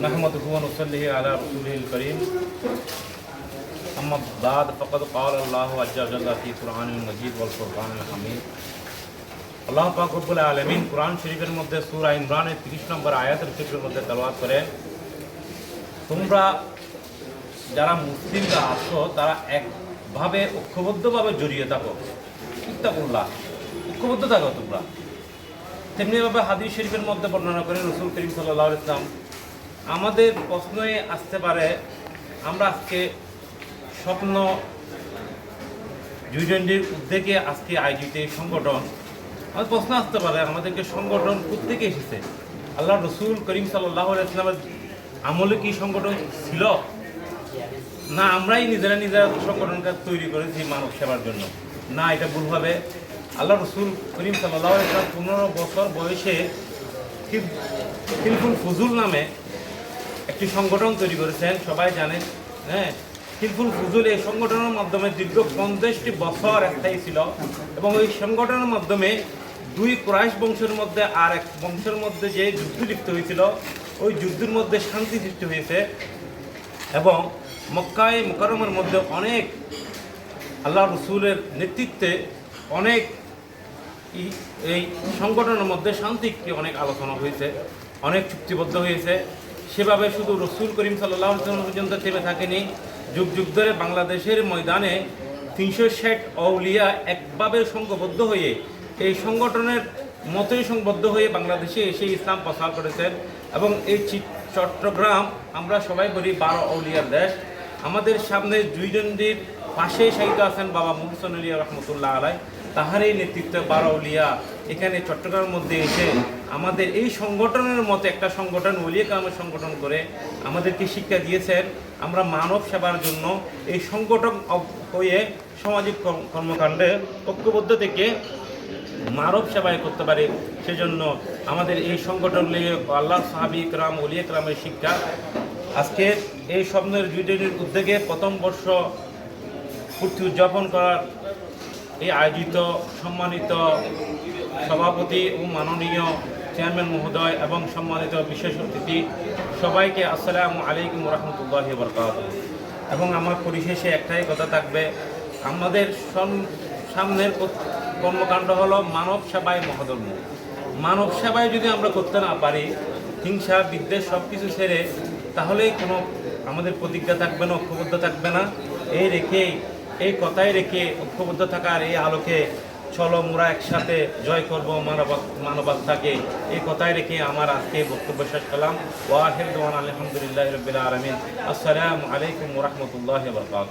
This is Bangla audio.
نحمده ونصلي على رسوله الكريم أما بعد فقد قال الله عز وجل في قرآن المجيد والفرقان الحميد আল্লাহ পাক রব্বুল আলমিন কোরআন শরীফের মধ্যে সূরা ইমরানের তিরিশ নম্বর আয়াতের শরীফের মধ্যে তেলাওয়াত করেন তোমরা যারা মুসলিমরা আছো তারা একভাবে ঐক্যবদ্ধভাবে জড়িয়ে থাকো ইত্তাকুল্লাহ ঐক্যবদ্ধ থাকো তোমরা তেমনিভাবে হাদিস শরীফের মধ্যে বর্ণনা করে রসুল করিম সাল্লাহ ইসলাম আমাদের প্রশ্নই আসতে পারে, আমরা আজকে স্বপ্ন জুজেন্ডির উদ্যোগে আজকে আয়োজিত এই সংগঠন। আমাদের প্রশ্ন আসতে পারে, আমাদেরকে সংগঠন কোথেকে এসেছে? আল্লাহ রসুল করিম সাল্লাহ ইসলামের আমলে কি সংগঠন ছিল? না, আমরাই নিজেরা নিজেরা সংগঠনটা তৈরি করেছি মানব সেবার জন্য। না, এটা ভুলভাবে আল্লাহ রসুল করিম সাল্লাহ ইসলাম পনেরো বছর বয়সে হিল- হিলফুল ফজুল নামে একটি সংগঠন তৈরি করেছেন, সবাই জানেন হ্যাঁ? হিলফুল ফুজুল এই সংগঠনের মাধ্যমে দীর্ঘ পঞ্চাশটি বছর একটাই ছিল এবং ওই সংগঠনের মাধ্যমে দুই ক্রাইশ বংশের মধ্যে আর এক বংশের মধ্যে যে যুদ্ধ লিপ্ত হয়েছিল, ওই যুদ্ধের মধ্যে শান্তি সৃষ্টি হয়েছে এবং মক্কায় মোকারমের মধ্যে অনেক আল্লাহ রসুলের নেতৃত্বে অনেক এই সংগঠনের মধ্যে শান্তিকে অনেক আলোচনা হয়েছে, অনেক চুক্তিবদ্ধ হয়েছে। সেভাবে শুধু রসুল করিম সাল্লাহ পর্যন্ত থেমে থাকেনি। যুগ যুগ ধরে বাংলাদেশের ময়দানে তিনশো ষাট অউলিয়া একভাবে সংঘবদ্ধ হয়ে এই সংগঠনের মতোই সংবদ্ধ হয়ে বাংলাদেশে এসে ইসলাম প্রচার করেছেন এবং এই চট্টগ্রাম, আমরা সবাই বলি বারো অউলিয়ার দেশ। আমাদের সামনে দুইজনটির পাশে শায়িত আছেন বাবা মুহসন আলিয়া রহমতুল্লাহ আলাই। তাহারই নেতৃত্বে বারাউলিয়া এখানে চট্টগ্রামের মধ্যে এসে আমাদের এই সংগঠনের মতো একটা সংগঠন, উলিয়া কামের সংগঠন করে আমাদেরকে শিক্ষা দিয়েছেন। আমরা মানব সেবার জন্য এই সংগঠন হয়ে সামাজিক কর্মকাণ্ডে ঐক্যবদ্ধ থেকে মানব সেবায় করতে পারে। সেজন্য আমাদের এই সংগঠন নিয়ে আল্লাহ সাহাবি ইকরাম অলি ইকরামের শিক্ষা। আজকে এই স্বপ্নের জুডেনের উদ্যোগে প্রথম বর্ষ পূর্তি উদযাপন করার এই আয়োজিত সম্মানিত সভাপতি ও মাননীয় চেয়ারম্যান মহোদয় এবং সম্মানিত বিশেষ অতিথি, সবাইকে আসসালামু আলাইকুম রহমতুল্লাহ বরকাত এবং আমার পরিশেষে একটাই কথা থাকবে, আমাদের সামনের কর্মকাণ্ড হলো মানব সেবায় মহাধর্ম। মানব সেবায় যদি আমরা করতে না পারি, হিংসা, বিদ্বেষ সব কিছু ছেড়ে, তাহলেই কোনো আমাদের প্রতিজ্ঞা থাকবে না, ঐক্যবদ্ধ থাকবে না। এই রেখেই এই কথাই রেখে ঐক্যবদ্ধ থাকার এই আলোকে চলো মোরা একসাথে জয় করব মানব মানবাত্মাকে এই কথাই রেখে আমার আজকে বক্তব্য শেষ করলাম। ওয়াহিদ আলহামদুলিল্লাহ রবিল আলমিন। আসসালামু আলাইকুম রহমতুল্লাহ বরকাত